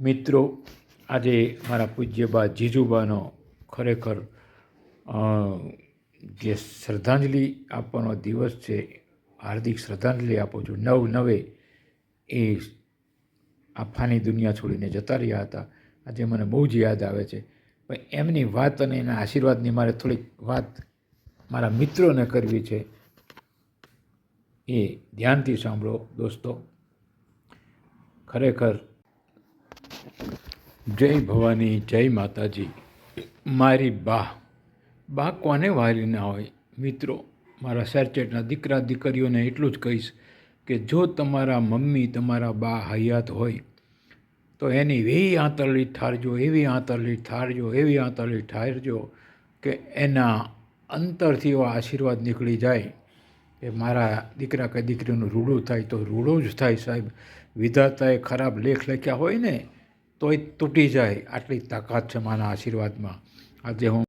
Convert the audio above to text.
મિત્રો, આજે મારા પૂજ્ય બા જીજુબાનો ખરેખર જે શ્રદ્ધાંજલિ આપવાનો દિવસ છે, હાર્દિક શ્રદ્ધાંજલિ આપું છું. નવ નવે એ આ દુનિયા છોડીને જતા રહ્યા હતા. આજે મને બહુ જ યાદ આવે છે. પણ એમની વાત અને એના આશીર્વાદની મારે થોડીક વાત મારા મિત્રોને કરવી છે એ ધ્યાનથી સાંભળો દોસ્તો. ખરેખર જય ભવાની, જય માતાજી. મારી બા. બા કોને વારી ના હોય? મિત્રો, મારા સેરચેટના દીકરા દીકરીઓને એટલું જ કહીશ કે જો તમારા મમ્મી, તમારા બા હયાત હોય, તો એની એવી આંતરલી ઠારજો, એવી આંતરલી ઠારજો, એવી આંતરલી ઠારજો કે એના અંતરથી એવા આશીર્વાદ નીકળી જાય કે મારા દીકરા કે દીકરીનું રૂડું થાય તો રૂડું જ થાય સાહેબ. વિધાતાએ ખરાબ લેખ લખ્યા હોય ને તોય તૂટી જાય આટલી તાકાત છે મારા આશીર્વાદમાં. આજે હું